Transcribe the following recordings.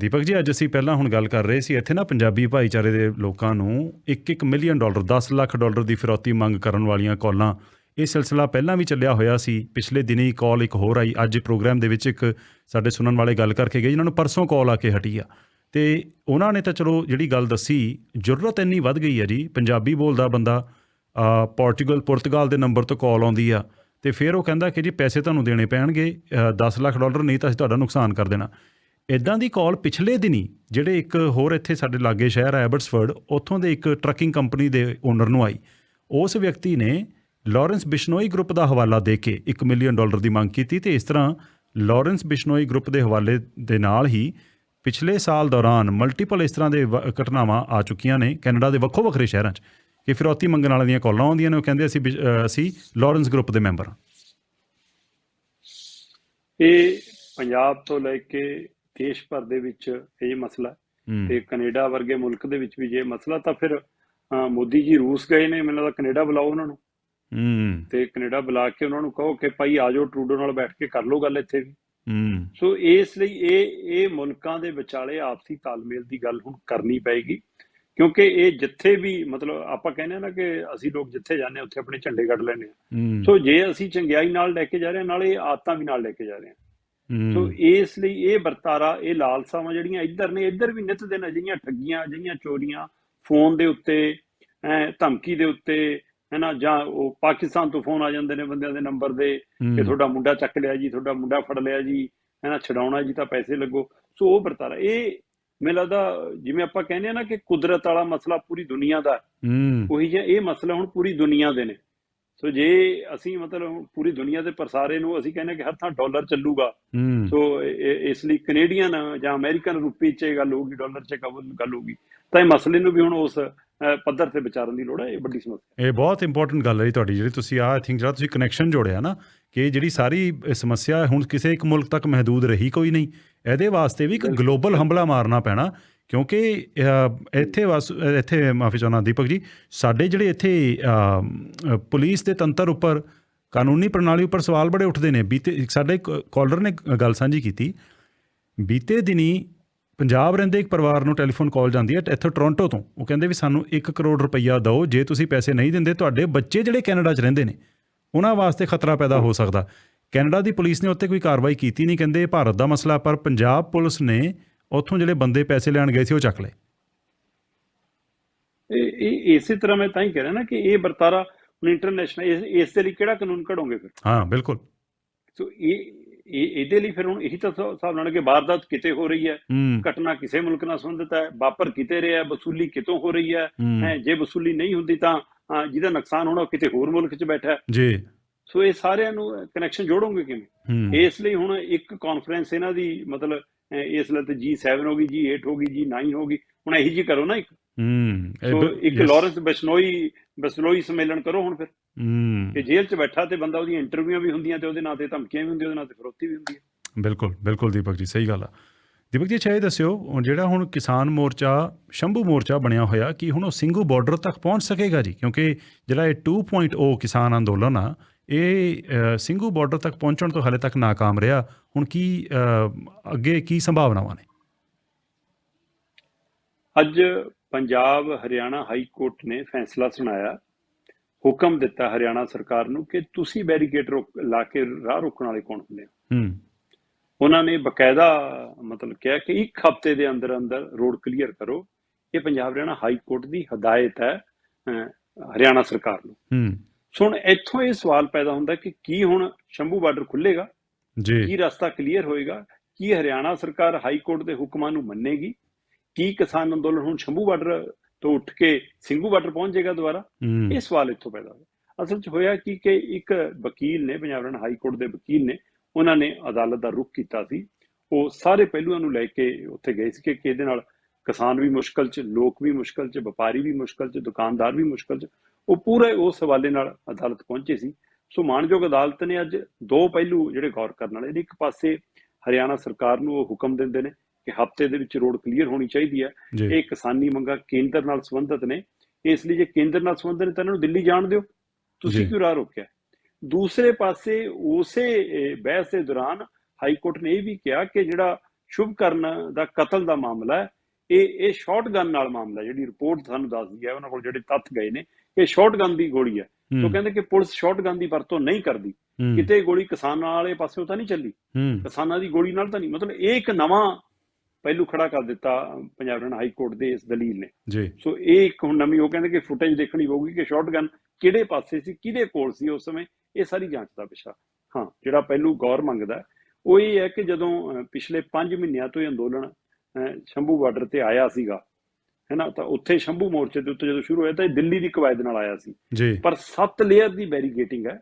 ਦੀਪਕ ਜੀ ਅੱਜ ਅਸੀਂ ਪਹਿਲਾਂ ਹੁਣ ਗੱਲ ਕਰ ਰਹੇ ਸੀ ਇੱਥੇ ਨਾ ਪੰਜਾਬੀ ਭਾਈਚਾਰੇ ਦੇ ਲੋਕਾਂ ਨੂੰ 1-1 ਮਿਲੀਅਨ ਡਾਲਰ 10 ਲੱਖ ਡਾਲਰ ਦੀ ਫਿਰੌਤੀ ਮੰਗ ਕਰਨ ਵਾਲੀਆਂ ਕਾਲਾਂ। ਇਹ ਸਿਲਸਿਲਾ ਪਹਿਲਾਂ ਵੀ ਚੱਲਿਆ ਹੋਇਆ ਸੀ ਪਿਛਲੇ ਦਿਨੀ ਕਾਲ ਇੱਕ ਹੋਰ ਆਈ। ਅੱਜ ਪ੍ਰੋਗਰਾਮ ਦੇ ਵਿੱਚ ਇੱਕ ਸਾਡੇ ਸੁਣਨ ਵਾਲੇ ਗੱਲ ਕਰਕੇ ਗਏ ਜਿਨ੍ਹਾਂ ਨੂੰ ਪਰਸੋਂ ਕਾਲ ਆ ਕੇ ਹਟੀ ਆ। ਤੇ ਉਹਨਾਂ ਨੇ ਤਾਂ ਚਲੋ ਜਿਹੜੀ ਗੱਲ ਦੱਸੀ ਜ਼ਰੂਰਤ ਇੰਨੀ ਵੱਧ ਗਈ ਹੈ ਜੀ ਪੰਜਾਬੀ ਬੋਲਦਾ ਬੰਦਾ ਅ, ਪੁਰਤਗਾਲ ਦੇ ਨੰਬਰ ਤੋਂ ਕਾਲ ਆਉਂਦੀ ਆ। ਤੇ ਫਿਰ ਉਹ ਕਹਿੰਦਾ ਕਿ ਜੀ ਪੈਸੇ ਤੁਹਾਨੂੰ ਦੇਣੇ ਪੈਣਗੇ ਅ, 10 ਲੱਖ ਡਾਲਰ ਨਹੀਂ ਤਾਂ ਅਸੀਂ ਤੁਹਾਡਾ ਨੁਕਸਾਨ ਕਰ ਦੇਣਾ। ਇਦਾਂ ਦੀ ਕਾਲ ਪਿਛਲੇ ਦਿਨੀ ਜਿਹੜੇ ਇੱਕ ਹੋਰ ਇੱਥੇ ਸਾਡੇ ਲਾਗੇ ਸ਼ਹਿਰ ਹੈ ਐਬਰਟਸਫੋਰਡ ਉੱਥੋਂ ਦੇ ਇੱਕ ਟਰੱਕਿੰਗ ਕੰਪਨੀ ਦੇ ਓਨਰ ਨੂੰ ਆਈ। ਉਸ ਵਿਅਕਤੀ ਨੇ ਲਾਰੈਂਸ ਬਿਸ਼ਨੋਈ ਗਰੁੱਪ ਦਾ ਹਵਾਲਾ ਦੇ ਕੇ 1 ਮਿਲੀਅਨ ਡਾਲਰ ਦੀ ਮੰਗ ਕੀਤੀ ਤੇ ਇਸ ਤਰ੍ਹਾਂ ਲਾਰੈਂਸ ਬਿਸ਼ਨੋਈ ਗਰੁੱਪ ਦੇ ਹਵਾਲੇ ਦੇ ਨਾਲ ਹੀ ਪਿਛਲੇ ਸਾਲ ਦੌਰਾਨ ਮਲਟੀਪਲ ਇਸ ਤਰ੍ਹਾਂ ਦੇ ਵ- ਘਟਨਾਵਾਂ ਆ ਚੁੱਕੀਆਂ ਨੇ ਕੈਨੇਡਾ ਦੇ ਵੱਖੋ ਵੱਖਰੇ ਸ਼ਹਿਰਾਂ 'ਚ। ਕਿ ਫਿਰੌਤੀ ਮੰਗਣ ਵਾਲਿਆਂ ਦੀਆਂ ਕਾਲਾਂ ਆਉਂਦੀਆਂ ਨੇ, ਉਹ ਕਹਿੰਦੇ ਅਸੀਂ ਬਿਸ਼- ਅਸੀਂ ਲਾਰੈਂਸ ਗਰੁੱਪ ਦੇ ਮੈਂਬਰ ਹਾਂ। ਇਹ ਪੰਜਾਬ ਤੋਂ ਲੈ ਕੇ ਦੇਸ਼ ਭਰ ਦੇ ਵਿੱਚ ਇਹ ਮਸਲਾ ਤੇ ਕੈਨੇਡਾ ਵਰਗੇ ਮੁਲਕ ਦੇ ਵਿੱਚ ਵੀ ਜੇ ਮਸਲਾ ਤਾਂ ਫਿਰ ਮੋਦੀ ਜੀ ਰੂਸ ਗਏ ਨੇ ਮੈਨੂੰ ਲੱਗਦਾ ਕੈਨੇਡਾ ਬੁਲਾਓ ਉਹਨਾਂ ਨੂੰ। ਹੂੰ। ਤੇ ਕੈਨੇਡਾ ਬੁਲਾ ਕੇ ਉਹਨਾਂ ਨੂੰ ਕਹੋ ਕਿ ਭਾਈ ਆਜੋ ਟਰੂਡੋ ਨਾਲ ਬੈਠ ਕੇ ਕਰ ਲਓ ਗੱਲ ਇੱਥੇ ਵੀ। ਹੂੰ। ਸੋ ਇਸ ਲਈ ਇਹ ਇਹ ਮੁਲਕਾਂ ਦੇ ਵਿਚਾਲੇ ਆਪਸੀ ਤਾਲਮੇਲ ਦੀ ਗੱਲ ਹੁਣ ਕਰਨੀ ਪਏਗੀ। ਕਿਉਂਕਿ ਇਹ ਜਿੱਥੇ ਵੀ ਮਤਲਬ ਆਪਾਂ ਕਹਿੰਦੇ ਆ ਨਾ ਕਿ ਅਸੀਂ ਲੋਕ ਜਿੱਥੇ ਜਾਂਦੇ ਹਾਂ ਉੱਥੇ ਆਪਣੇ ਝੰਡੇ ਕੱਢ ਲੈਂਦੇ ਆ। ਹੂੰ। ਸੋ ਜੇ ਅਸੀਂ ਚੰਗਿਆਈ ਨਾਲ ਲੈ ਕੇ ਜਾ ਰਹੇ ਹਾਂ ਨਾਲੇ ਆਦਤਾਂ ਵੀ ਨਾਲ ਲੈ ਕੇ ਜਾ ਰਹੇ ਹਾਂ। ਸੋ ਇਸ ਲਈ ਇਹ ਵਰਤਾਰਾ ਇਹ ਲਾਲਸਾਵਾਂ ਜਿਹੜੀਆਂ ਇੱਧਰ ਨੇ ਇੱਧਰ ਵੀ ਨਿਤ ਦਿਨ ਅਜਿਹੀਆਂ ਠੱਗੀਆਂ ਅਜਿਹੀਆਂ ਚੋਰੀਆਂ ਫੋਨ ਦੇ ਉੱਤੇ ਧਮਕੀ ਦੇ ਉੱਤੇ ਹੈਨਾ ਜਾਂ ਉਹ ਪਾਕਿਸਤਾਨ ਤੋਂ ਫੋਨ ਆ ਜਾਂਦੇ ਨੇ ਬੰਦਿਆਂ ਦੇ ਨੰਬਰ ਦੇ ਕਿ ਤੁਹਾਡਾ ਮੁੰਡਾ ਚੱਕ ਲਿਆ ਜੀ ਤੁਹਾਡਾ ਮੁੰਡਾ ਫੜ ਲਿਆ ਜੀ ਹੈਨਾ ਛਡਾਉਣਾ ਜੀ ਤਾਂ ਪੈਸੇ ਲੱਗੋ। ਸੋ ਉਹ ਵਰਤਾਰਾ ਇਹ ਮੈਨੂੰ ਲੱਗਦਾ ਜਿਵੇਂ ਆਪਾਂ ਕਹਿੰਦੇ ਆ ਨਾ ਕਿ ਕੁਦਰਤ ਵਾਲਾ ਮਸਲਾ ਪੂਰੀ ਦੁਨੀਆ ਦਾ ਉਹੀ ਜਿਹਾ ਇਹ ਮਸਲਾ ਹੁਣ ਪੂਰੀ ਦੁਨੀਆ ਦੇ ਨੇ। ਸੋ ਜੇ ਅਸੀਂ ਮਤਲਬ ਪੂਰੀ ਦੁਨੀਆ ਦੇ ਪ੍ਰਸਾਰੇ ਨੂੰ ਅਸੀਂ ਕਹਿੰਦੇ ਕਿ ਹਰ ਥਾਂ ਡਾਲਰ ਚੱਲੂਗਾ ਸੋ ਇਸ ਲਈ ਕੈਨੇਡੀਅਨ ਜਾਂ ਅਮਰੀਕਨ ਰੁਪਏ 'ਚ ਗੱਲ ਹੋਊਗੀ ਡਾਲਰ 'ਚ ਗੱਲ ਹੋਊਗੀ। ਤਾਂ ਇਹ ਮਸਲੇ ਨੂੰ ਵੀ ਹੁਣ ਉਸ ਪੱਧਰ ਤੇ ਵਿਚਾਰਨ ਦੀ ਲੋੜ ਹੈ ਇਹ ਵੱਡੀ ਸਮੱਸਿਆ ਇਹ ਬਹੁਤ ਇੰਪੋਰਟੈਂਟ ਗੱਲ ਹੈ ਤੁਹਾਡੀ ਜਿਹੜੀ ਤੁਸੀਂ ਆ ਆਈ ਥਿੰਕ ਜਿਹੜਾ ਤੁਸੀਂ ਕਨੈਕਸ਼ਨ ਜੋੜਿਆ ਨਾ ਕਿ ਜਿਹੜੀ ਸਾਰੀ ਸਮੱਸਿਆ ਹੁਣ ਕਿਸੇ ਇੱਕ ਮੁਲਕ ਤੱਕ ਮਹਦੂਦ ਰਹੀ ਕੋਈ ਨਹੀਂ। ਇਹਦੇ ਵਾਸਤੇ ਵੀ ਇੱਕ ਗਲੋਬਲ ਹਮਲਾ ਮਾਰਨਾ ਪੈਣਾ ਕਿਉਂਕਿ ਇੱਥੇ ਵਸ, ਇੱਥੇ ਮਾਫੀ ਚਾਹੁੰਦਾ ਦੀਪਕ ਜੀ, ਸਾਡੇ ਜਿਹੜੇ ਇੱਥੇ ਪੁਲਿਸ ਦੇ ਤੰਤਰ ਉੱਪਰ, ਕਾਨੂੰਨੀ ਪ੍ਰਣਾਲੀ ਉੱਪਰ ਸਵਾਲ ਬੜੇ ਉੱਠਦੇ ਨੇ। ਬੀਤੇ, ਸਾਡੇ ਕਾਲਰ ਨੇ ਗੱਲ ਸਾਂਝੀ ਕੀਤੀ। ਬੀਤੇ ਦਿਨੀ ਪੰਜਾਬ ਰਹਿੰਦੇ ਇੱਕ ਪਰਿਵਾਰ ਨੂੰ ਟੈਲੀਫੋਨ ਕਾਲ ਜਾਂਦੀ ਹੈ ਇੱਥੋਂ ਟੋਰਾਂਟੋ ਤੋਂ। ਉਹ ਕਹਿੰਦੇ ਵੀ ਸਾਨੂੰ 1 ਕਰੋੜ ਰੁਪਈਆ ਦਿਓ, ਜੇ ਤੁਸੀਂ ਪੈਸੇ ਨਹੀਂ ਦਿੰਦੇ, ਤੁਹਾਡੇ ਬੱਚੇ ਜਿਹੜੇ ਕੈਨੇਡਾ 'ਚ ਰਹਿੰਦੇ ਨੇ, ਉਹਨਾਂ ਵਾਸਤੇ ਖਤਰਾ ਪੈਦਾ ਹੋ ਸਕਦਾ। ਕੈਨੇਡਾ ਦੀ ਪੁਲਿਸ ਨੇ ਉੱਤੇ ਕੋਈ ਕਾਰਵਾਈ ਕੀਤੀ ਨਹੀਂ, ਕਹਿੰਦੇ ਇਹ ਭਾਰਤ ਦਾ ਮਸਲਾ ਪਰ ਪੰਜਾਬ ਪੁਲਿਸ ਨੇ ਉੱਥੋਂ ਜਿਹੜੇ ਬੰਦੇ ਪੈਸੇ ਲੈਣ ਗਏ ਸੀ ਉਹ ਚੱਕ ਲਏ। ਇਹ ਇਸੇ ਤਰ੍ਹਾਂ ਮੈਂ ਤਾਂ ਹੀ ਕਹਿ ਰਿਹਾ ਨਾ ਕਿ ਇਹ ਵਰਤਾਰਾ ਹੁਣ ਇੰਟਰਨੈਸ਼ਨਲ ਇਸ ਦੇ ਲਈ ਕਿਹੜਾ ਕਾਨੂੰਨ ਘੜੋਗੇ ਫਿਰ? ਹਾਂ ਬਿਲਕੁਲ। ਸੋ ਇਹ ਇਹ ਇਹਦੇ ਲਈ ਫਿਰ ਹੁਣ ਇਹੀ ਤਾਂ ਹਿਸਾਬ ਨਾਲ ਕਿ ਵਾਰਦਾਤ ਕਿਤੇ ਹੋ ਰਹੀ ਹੈ। ਘਟਨਾ ਕਿਸੇ ਮੁਲਕ ਨਾਲ ਸੰਬੰਧਿਤ ਹੈ ਵਾਪਰ ਕਿਤੇ ਰਿਹਾ ਹੈ, ਵਸੂਲੀ ਕਿਤੋਂ ਹੋ ਰਹੀ ਹੈ। ਜੇ ਵਸੂਲੀ ਨਹੀਂ ਹੁੰਦੀ ਤਾਂ ਜਿਹਦਾ ਨੁਕਸਾਨ ਹੋਣਾ ਉਹ ਕਿਤੇ ਹੋਰ ਮੁਲਕ 'ਚ ਬੈਠਾ ਜੀ। ਸੋ ਇਹ ਸਾਰਿਆਂ ਨੂੰ ਕਨੈਕਸ਼ਨ ਜੋੜੋਗੇ ਕਿਵੇਂ? ਇਸ ਲਈ ਹੁਣ ਇੱਕ ਕਾਨਫਰੰਸ ਇਹਨਾਂ ਦੀ ਮਤਲਬ ਇਸ ਲਈ ਤੇ G7 ਹੋ ਗਈ G8 ਹੋ ਗਈ G9 ਹੋ ਗਈ। ਹੁਣ ਇਹੀ ਜੀ ਕਰੋ ਨਾ ਇੱਕ। ਹੂੰ ਇੱਕ ਲਾਰੈਂਸ ਬਿਸ਼ਨੋਈ ਬਿਸ਼ਨੋਈ ਸੰਮੇਲਨ ਕਰੋ ਹੁਣ ਫਿਰ। ਹੂੰ। ਕਿ ਜੇਲ੍ਹ 'ਚ ਬੈਠਾ ਤੇ ਬੰਦਾ ਉਹਦੀਆਂ ਇੰਟਰਵਿਊਆਂ ਵੀ ਹੁੰਦੀਆਂ ਤੇ ਉਹਦੇ ਨਾਂ ਤੇ ਧਮਕੀਆਂ ਵੀ ਹੁੰਦੀਆਂ ਉਹਦੇ ਨਾਂ ਤੇ ਫਰੋਤੀ ਵੀ ਹੁੰਦੀ ਹੈ। ਬਿਲਕੁਲ ਬਿਲਕੁਲ ਦੀਪਕ ਜੀ ਸਹੀ ਗੱਲ ਆ। ਦੀਪਕ ਜੀ ਇਹ ਦੱਸਿਓ ਹੁਣ ਜਿਹੜਾ ਹੁਣ ਕਿਸਾਨ ਮੋਰਚਾ ਸ਼ੰਭੂ ਮੋਰਚਾ ਬਣਿਆ ਹੋਇਆ ਕਿ ਹੁਣ ਉਹ ਸਿੰਘੂ ਬਾਰਡਰ ਤੱਕ ਪਹੁੰਚ ਸਕੇਗਾ ਜੀ? ਕਿਉਂਕਿ ਜਿਹੜਾ ਇਹ 2.0 ਕਿਸਾਨ ਅੰਦੋਲਨ ਆ ਇਹ ਸਿੰਘੂ ਬਾਰਡਰ ਤੱਕ ਪਹੁੰਚਣ ਤੋਂ ਹਾਲੇ ਤੱਕ ਨਾਕਾਮ ਰਿਹਾ। ਹੁਣ ਕੀ ਅੱਗੇ ਕੀ ਸੰਭਾਵਨਾਵਾਂ ਨੇ? ਅੱਜ ਪੰਜਾਬ ਹਰਿਆਣਾ ਹਾਈ ਕੋਰਟ ਨੇ ਫੈਸਲਾ ਸੁਣਾਇਆ। ਹੁਕਮ ਦਿੱਤਾ ਹਰਿਆਣਾ ਸਰਕਾਰ ਨੂੰ ਕਿ ਤੁਸੀਂ ਬੈਰੀਕੇਡ ਰੋਕ ਲਾ ਕੇ ਰਾਹ ਰੋਕਣ ਵਾਲੇ ਕੌਣ ਹੁੰਦੇ ਹੋ? ਹੂੰ। ਉਹਨਾਂ ਨੇ ਬਕਾਇਦਾ ਮਤਲਬ ਕਿਹਾ ਕਿ ਇੱਕ ਹਫ਼ਤੇ ਦੇ ਅੰਦਰ ਅੰਦਰ ਰੋਡ ਕਲੀਅਰ ਕਰੋ। ਇਹ ਪੰਜਾਬ ਹਰਿਆਣਾ ਹਾਈ ਕੋਰਟ ਦੀ ਹਦਾਇਤ ਹੈ ਹਰਿਆਣਾ ਸਰਕਾਰ ਨੂੰ। ਹੂੰ। ਹੁਣ ਇੱਥੋਂ ਇਹ ਸਵਾਲ ਪੈਦਾ ਹੁੰਦਾ ਕਿ ਕੀ ਹੁਣ ਸ਼ੰਭੂ ਬਾਰਡਰ ਖੁੱਲੇਗਾ ਜੀ। ਕੀ ਰਸਤਾ ਕਲੀਅਰ ਹੋਏਗਾ? ਕੀ ਹਰਿਆਣਾ ਸਰਕਾਰ ਹਾਈ ਕੋਰਟ ਦੇ ਹੁਕਮਾਂ ਨੂੰ ਮੰਨੇਗੀ? ਕੀ ਕਿਸਾਨ ਅੰਦੋਲਨ ਹੁਣ ਸ਼ੰਭੂ ਬਾਰਡਰ ਤੋਂ ਉੱਠ ਕੇ ਸਿੰਘੂ ਬਾਰਡਰ ਪਹੁੰਚ ਜਾਏਗਾ ਦੁਬਾਰਾ? ਇਹ ਸਵਾਲ ਇੱਥੋਂ ਪੈਦਾ ਹੋਇਆ। ਅਸਲ 'ਚ ਹੋਇਆ ਕੀ ਕਿ ਇੱਕ ਵਕੀਲ ਨੇ ਪੰਜਾਬ ਹਰਿਆਣਾ ਹਾਈ ਕੋਰਟ ਦੇ ਵਕੀਲ ਨੇ ਉਹਨਾਂ ਨੇ ਅਦਾਲਤ ਦਾ ਰੁਖ ਕੀਤਾ ਸੀ। ਉਹ ਸਾਰੇ ਪਹਿਲੂਆਂ ਨੂੰ ਲੈ ਕੇ ਉੱਥੇ ਗਏ ਸੀ ਕਿ ਕਿ ਇਹਦੇ ਨਾਲ ਕਿਸਾਨ ਵੀ ਮੁਸ਼ਕਲ 'ਚ ਲੋਕ ਵੀ ਮੁਸ਼ਕਲ 'ਚ ਵਪਾਰੀ ਵੀ ਮੁਸ਼ਕਲ 'ਚ ਦੁਕਾਨਦਾਰ ਵੀ ਮੁਸ਼ਕਲ 'ਚ। ਉਹ ਪੂਰੇ ਉਸ ਹਵਾਲੇ ਨਾਲ ਅਦਾਲਤ ਪਹੁੰਚੇ ਸੀ। ਸੋ ਮਾਣਯੋਗ ਅਦਾਲਤ ਨੇ ਅੱਜ ਦੋ ਪਹਿਲੂ ਜਿਹੜੇ ਗੌਰ ਕਰਨ ਵਾਲੇ ਨੇ ਇੱਕ ਪਾਸੇ ਹਰਿਆਣਾ ਸਰਕਾਰ ਨੂੰ ਉਹ ਹੁਕਮ ਦਿੰਦੇ ਨੇ ਕਿ ਹਫ਼ਤੇ ਦੇ ਵਿੱਚ ਰੋਡ ਕਲੀਅਰ ਹੋਣੀ ਚਾਹੀਦੀ ਹੈ। ਇਹ ਕਿਸਾਨੀ ਮੰਗਾਂ ਕੇਂਦਰ ਨਾਲ ਸੰਬੰਧਿਤ ਨੇ। ਇਸ ਲਈ ਜੇ ਕੇਂਦਰ ਨਾਲ ਸੰਬੰਧਿਤ ਨੇ ਤਾਂ ਇਹਨਾਂ ਨੂੰ ਦਿੱਲੀ ਜਾਣ ਦਿਓ। ਤੁਸੀਂ। ਕਿਉਂ ਰਾਹ ਰੋਕਿਆ? ਦੂਸਰੇ ਪਾਸੇ ਉਸੇ ਬਹਿਸ ਦੇ ਦੌਰਾਨ ਹਾਈ ਕੋਰਟ ਨੇ ਇਹ ਵੀ ਕਿਹਾ ਕਿ ਜਿਹੜਾ ਸ਼ੁਭਕਰਨ ਦਾ ਕਤਲ ਦਾ ਮਾਮਲਾ ਹੈ ਇਹ ਇਹ ਸ਼ਾਟਗਨ ਨਾਲ ਮਾਮਲਾ। ਜਿਹੜੀ ਰਿਪੋਰਟ ਸਾਨੂੰ ਦੱਸਦੀ ਹੈ ਉਹਨਾਂ ਕੋਲ ਜਿਹੜੇ ਤੱਥ ਗਏ ਨੇ ਇਹ ਸ਼ਾਟਗਨ ਦੀ ਗੋਲੀ ਹੈ। ਉਹ ਕਹਿੰਦੇ ਕਿ ਪੁਲਿਸ ਸ਼ਾਟਗਨ ਦੀ ਵਰਤੋਂ ਨਹੀਂ ਕਰਦੀ। ਕਿਤੇ ਗੋਲੀ ਕਿਸਾਨਾਂ ਵਾਲੇ ਪਾਸਿਓਂ ਤਾਂ ਨਹੀਂ ਚੱਲੀ। ਕਿਸਾਨਾਂ ਦੀ ਗੋਲੀ ਨਾਲ ਤਾਂ ਨਹੀਂ। ਮਤਲਬ ਇਹ ਇੱਕ ਨਵਾਂ ਪਹਿਲੂ ਖੜਾ ਕਰ ਦਿੱਤਾ ਪੰਜਾਬ ਹਰਿਆਣਾ ਹਾਈ ਕੋਰਟ ਦੇ ਇਸ ਦਲੀਲ ਨੇ। ਜੀ। ਸੋ ਇਹ ਇੱਕ ਹੁਣ ਨਵੀਂ ਉਹ ਕਹਿੰਦੇ ਕਿ ਫੁਟੇਜ ਦੇਖਣੀ ਪਊਗੀ ਕਿ ਸ਼ਾਟਗਨ ਕਿਹੜੇ ਪਾਸੇ ਸੀ ਕਿਹਦੇ ਕੋਲ ਸੀ ਉਸ ਸਮੇਂ ਇਹ ਸਾਰੀ ਜਾਂਚ ਦਾ ਵਿਸ਼ਾ। ਹਾਂ ਜਿਹੜਾ ਪਹਿਲੂ ਗੌਰ ਮੰਗਦਾ ਉਹ ਇਹ ਹੈ ਕਿ ਜਦੋਂ ਪਿਛਲੇ 5 ਮਹੀਨਿਆਂ ਤੋਂ ਇਹ ਅੰਦੋਲਨ ਸ਼ੰਭੂ ਬਾਰਡਰ ਤੇ ਆਇਆ ਸੀਗਾ ਹੈਨਾ ਤਾਂ ਉੱਥੇ ਸ਼ੰਭੂ ਮੋਰਚੇ ਦੇ ਉੱਤੇ ਜਦੋਂ ਸ਼ੁਰੂ ਹੋਇਆ ਤਾਂ ਇਹ ਦਿੱਲੀ ਦੀ ਕਵਾਇਦ ਨਾਲ ਆਇਆ ਸੀ। ਜੀ। ਪਰ ਸੱਤ ਲੇਅਰ ਦੀ ਬੈਰੀਗੇਟਿੰਗ ਹੈ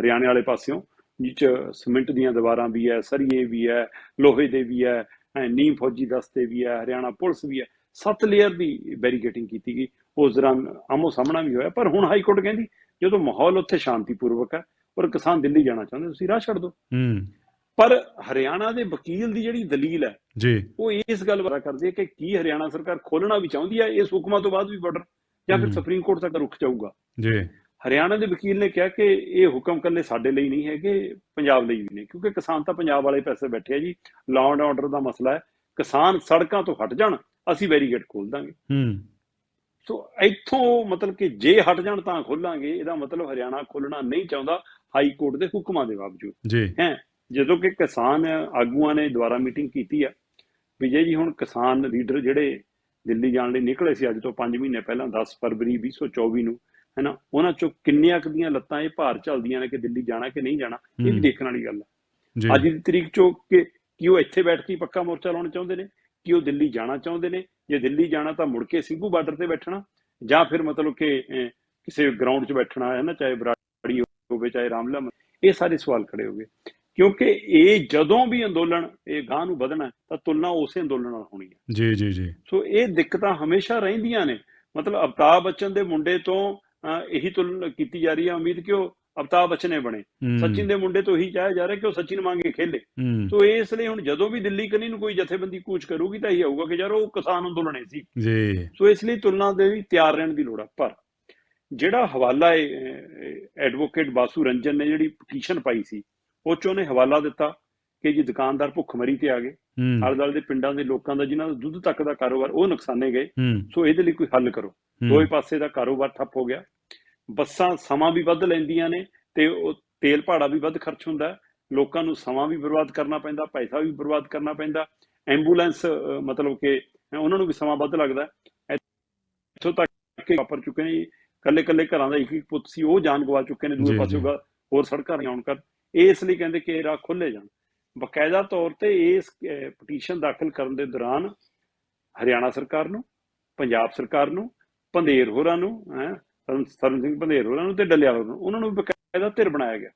ਹਰਿਆਣੇ ਵਾਲੇ ਪਾਸਿਓਂ ਜਿਸ ਚ ਸੀਮੈਂਟ ਦੀਆਂ ਦੀਵਾਰਾਂ ਵੀ ਹੈ ਸਰੀਏ ਵੀ ਹੈ ਲੋਹੇ ਦੇ ਵੀ ਹੈ ਨੀਮ ਫੌਜੀ ਦਸਤੇ ਵੀ ਹੈ ਹਰਿਆਣਾ ਪੁਲਿਸ ਵੀ ਹੈ। ਸੱਤ ਲੇਅਰ ਦੀ ਬੈਰੀਗੇਟਿੰਗ ਕੀਤੀ ਗਈ। ਉਸ ਦੌਰਾਨ ਆਮੋ ਸਾਹਮਣਾ ਵੀ ਹੋਇਆ ਪਰ ਹੁਣ ਹਾਈ ਕੋਰਟ ਕਹਿੰਦੀ ਜਦੋਂ ਮਾਹੌਲ ਉੱਥੇ ਸ਼ਾਂਤੀਪੂਰਵਕ ਹੈ ਔਰ ਕਿਸਾਨ ਦਿੱਲੀ ਜਾਣਾ ਚਾਹੁੰਦੇ ਤੁਸੀਂ ਰਾਹ ਛੱਡ ਦਿਓ। ਹੂੰ। ਪਰ ਹਰਿਆਣਾ ਦੇ ਵਕੀਲ ਦੀ ਜਿਹੜੀ ਦਲੀਲ ਹੈ ਜੀ। ਉਹ ਇਸ ਗੱਲ ਬਾਰੇ ਕਰਦੀ ਹੈ ਕਿ ਕੀ ਹਰਿਆਣਾ ਸਰਕਾਰ ਖੋਲਣਾ ਵੀ ਚਾਹੁੰਦੀ ਹੈ ਇਸ ਹੁਕਮਾਂ ਤੋਂ ਬਾਅਦ ਵੀ ਬਾਰਡਰ ਜਾਂ ਫਿਰ। ਸੁਪਰੀਮ ਕੋਰਟ ਤੱਕ ਰੁਕ ਜਾਊਗਾ। ਜੀ। ਹਰਿਆਣਾ ਦੇ ਵਕੀਲ ਨੇ ਕਿਹਾ ਕਿ ਇਹ ਹੁਕਮ ਕੱਲੇ ਸਾਡੇ ਲਈ ਨਹੀਂ ਹੈਗੇ ਪੰਜਾਬ ਲਈ ਵੀ ਨੇ ਕਿਉਂਕਿ ਕਿਸਾਨ ਤਾਂ ਪੰਜਾਬ ਵਾਲੇ ਪੈਸੇ ਬੈਠੇ ਆ ਜੀ। ਲਾਅ ਐਂਡ ਆਰਡਰ ਦਾ ਮਸਲਾ ਹੈ ਕਿਸਾਨ ਸੜਕਾਂ ਤੋਂ ਹਟ ਜਾਣ ਅਸੀਂ ਬੈਰੀਗੇਡ ਖੋਲ ਦਾਂਗੇ। ਹੂੰ। ਸੋ ਇੱਥੋਂ ਮਤਲਬ ਕਿ ਜੇ ਹਟ ਜਾਣ ਤਾਂ ਖੋਲਾਂਗੇ ਇਹਦਾ ਮਤਲਬ ਹਰਿਆਣਾ ਖੋਲਣਾ ਨਹੀਂ ਚਾਹੁੰਦਾ ਹਾਈ ਕੋਰਟ ਦੇ ਹੁਕਮਾਂ ਦੇ ਬਾਵਜੂਦ। ਜੀ। ਹੈ? ਜਦੋਂ ਕਿ ਕਿਸਾਨ ਆਗੂਆਂ ਨੇ ਦੁਬਾਰਾ ਮੀਟਿੰਗ ਕੀਤੀ ਆ ਵਿਜੇ ਜੀ ਹੁਣ ਕਿਸਾਨ ਲੀਡਰ ਜਿਹੜੇ ਦਿੱਲੀ ਜਾਣ ਲਈ ਨਿਕਲੇ ਸੀ ਅੱਜ ਤੋਂ 5 ਮਹੀਨੇ ਪਹਿਲਾਂ 10 ਫਰਵਰੀ 2024 ਨੂੰ ਹੈਨਾ ਉਹਨਾਂ ਚੋਂ ਕਿੰਨੀਆਂ ਦੀਆਂ ਲੱਤਾਂ ਇਹ ਭਾਰ ਚੱਲਦੀਆਂ ਨੇ ਕਿ ਦਿੱਲੀ ਜਾਣਾ ਕਿ ਨਹੀਂ ਜਾਣਾ ਇਹ ਵੀ। ਦੇਖਣ ਵਾਲੀ ਗੱਲ ਹੈ ਅੱਜ ਦੀ ਤਰੀਕ ਚੋਂ ਕਿ ਕੀ ਉਹ ਇੱਥੇ ਬੈਠ ਕੇ ਪੱਕਾ ਮੋਰਚਾ ਲਾਉਣਾ ਚਾਹੁੰਦੇ ਨੇ ਕਿ ਉਹ ਦਿੱਲੀ ਜਾਣਾ ਚਾਹੁੰਦੇ ਨੇ ਜੇ ਦਿੱਲੀ ਜਾਣਾ ਤਾਂ ਮੁੜ ਕੇ ਸਿੰਘੂ ਬਾਰਡਰ ਤੇ ਬੈਠਣਾ ਜਾਂ ਫਿਰ ਮਤਲਬ ਕਿ ਕਿਸੇ ਗਰਾਊਂਡ 'ਚ ਬੈਠਣਾ ਹੈ ਨਾ ਚਾਹੇ ਬਰਾੜੀ ਹੋਵੇ ਚਾਹੇ ਰਾਮਲਾ ਇਹ ਸਾਰੇ ਸਵਾਲ ਖੜੇ ਹੋ ਗਏ। ਕਿਉਂਕਿ ਇਹ ਜਦੋਂ ਵੀ ਅੰਦੋਲਨ ਇਹ ਗਾਂ ਨੂੰ ਵਧਣਾ ਹੈ, ਤਾਂ ਤੁਲਨਾ ਉਸੇ ਅੰਦੋਲਨ ਨਾਲ ਹੋਣੀ ਹੈ। ਜੀ ਜੀ ਜੀ। ਸੋ ਇਹ ਦਿੱਕਤਾਂ ਹਮੇਸ਼ਾ ਰਹਿੰਦੀਆਂ ਨੇ। ਮਤਲਬ ਅਵਤਾਰ ਬੱਚਨ ਦੇ ਮੁੰਡੇ ਤੋਂ ਇਹੀ ਤੁਲਨਾ ਕੀਤੀ ਜਾ ਰਹੀ ਹੈ। ਉਮੀਦ ਕਿ ਉਹ ਅਵਤਾਰ ਬੱਚਨ ਹੀ ਬਣੇ। ਹੂੰ, ਸਚਿਨ ਦੇ ਮੁੰਡੇ ਤੋਂ ਇਹੀ ਚਾਹਿਆ ਜਾ ਰਿਹਾ ਕਿ ਉਹ ਸਚਿਨ ਵਾਂਗੇ ਖੇਲੇ। ਹੂੰ। ਸੋ ਇਸ ਲਈ ਹੁਣ ਜਦੋਂ ਵੀ ਦਿੱਲੀ ਕਨੀ ਨੂੰ ਕੋਈ ਜਥੇਬੰਦੀ ਕੂਚ ਕਰੂਗੀ ਤਾਂ ਇਹ ਹੋਊਗਾ ਕਿ ਯਾਰ ਉਹ ਕਿਸਾਨ ਅੰਦੋਲਨ ਸੀ। ਜੀ। ਸੋ ਇਸ ਲਈ ਤੁਲਨਾ ਦੇ ਵੀ ਤਿਆਰ ਰਹਿਣ ਦੀ ਲੋੜ ਆ। ਪਰ ਜਿਹੜਾ ਹਵਾਲਾ ਹੈ ਐਡਵੋਕੇਟ ਬਾਸੂ ਰੰਜਨ ਨੇ ਜਿਹੜੀ ਪਟੀਸ਼ਨ ਪਾਈ ਸੀ ਉਹ 'ਚ ਉਹਨੇ ਹਵਾਲਾ ਦਿੱਤਾ ਕਿ ਜੀ ਦੁਕਾਨਦਾਰ ਭੁੱਖਮਰੀ ਤੇ ਆ ਗਏ। ਹੂੰ। ਆਲੇ ਦੁਆਲੇ ਦੇ ਪਿੰਡਾਂ ਦੇ ਲੋਕਾਂ ਦਾ ਜਿਨ੍ਹਾਂ ਦਾ ਦੁੱਧ ਤੱਕ ਦਾ ਕਾਰੋਬਾਰ ਉਹ ਨੁਕਸਾਨੇ ਗਏ। ਸੋ ਇਹਦੇ ਲਈ ਕੋਈ ਹੱਲ ਕਰੋ। ਦੋਵੇਂ ਪਾਸੇ ਦਾ ਕਾਰੋਬਾਰ ਠੱਪ ਹੋ ਗਿਆ। ਬੱਸਾਂ ਸਮਾਂ ਵੀ ਵੱਧ ਲੈਂਦੀਆਂ ਨੇ ਤੇ ਉਹ ਤੇਲ ਭਾੜਾ ਵੀ ਵੱਧ ਖਰਚ ਹੁੰਦਾ। ਲੋਕਾਂ ਨੂੰ ਸਮਾਂ ਵੀ ਬਰਬਾਦ ਕਰਨਾ ਪੈਂਦਾ ਪੈਸਾ ਵੀ ਬਰਬਾਦ ਕਰਨਾ ਪੈਂਦਾ। ਐਂਬੂਲੈਂਸ ਮਤਲਬ ਕਿ ਉਹਨਾਂ ਨੂੰ ਵੀ ਸਮਾਂ ਵੱਧ ਲੱਗਦਾ। ਇੱਥੋਂ ਤੱਕ ਕਿ ਵਾਪਰ ਚੁੱਕੇ ਨੇ ਕੱਲੇ ਕੱਲੇ ਘਰਾਂ ਦਾ ਇੱਕ ਇੱਕ ਪੁੱਤ ਸੀ ਉਹ ਜਾਨ ਗਵਾ ਚੁੱਕੇ ਨੇ। ਦੂਏ। ਪਾਸੇ ਹੋਰ ਸੜਕਾਂ ਨਹੀਂ ਆਉਣ ਕਰ ਇਸ ਲਈ ਕਹਿੰਦੇ ਕਿ ਇਹ ਰਾਹ ਖੁੱਲੇ ਜਾਣ। ਬਕਾਇਦਾ ਤੌਰ ਤੇ ਇਸ ਪਟੀਸ਼ਨ ਦਾਖਲ ਕਰਨ ਦੇ ਦੌਰਾਨ ਹਰਿਆਣਾ ਸਰਕਾਰ ਨੂੰ ਪੰਜਾਬ ਸਰਕਾਰ ਨੂੰ ਪੰਧੇਰ ਹੋਰਾਂ ਨੂੰ ਹੈ ਸਰਨ ਸਿੰਘ ਪੰਧੇਰ ਹੋਰਾਂ ਨੂੰ ਤੇ ਡੱਲਿਆ ਹੋਰਾਂ ਨੂੰ ਉਹਨਾਂ ਨੂੰ ਬਕਾਇਦਾ ਧਿਰ ਬਣਾਇਆ ਗਿਆ।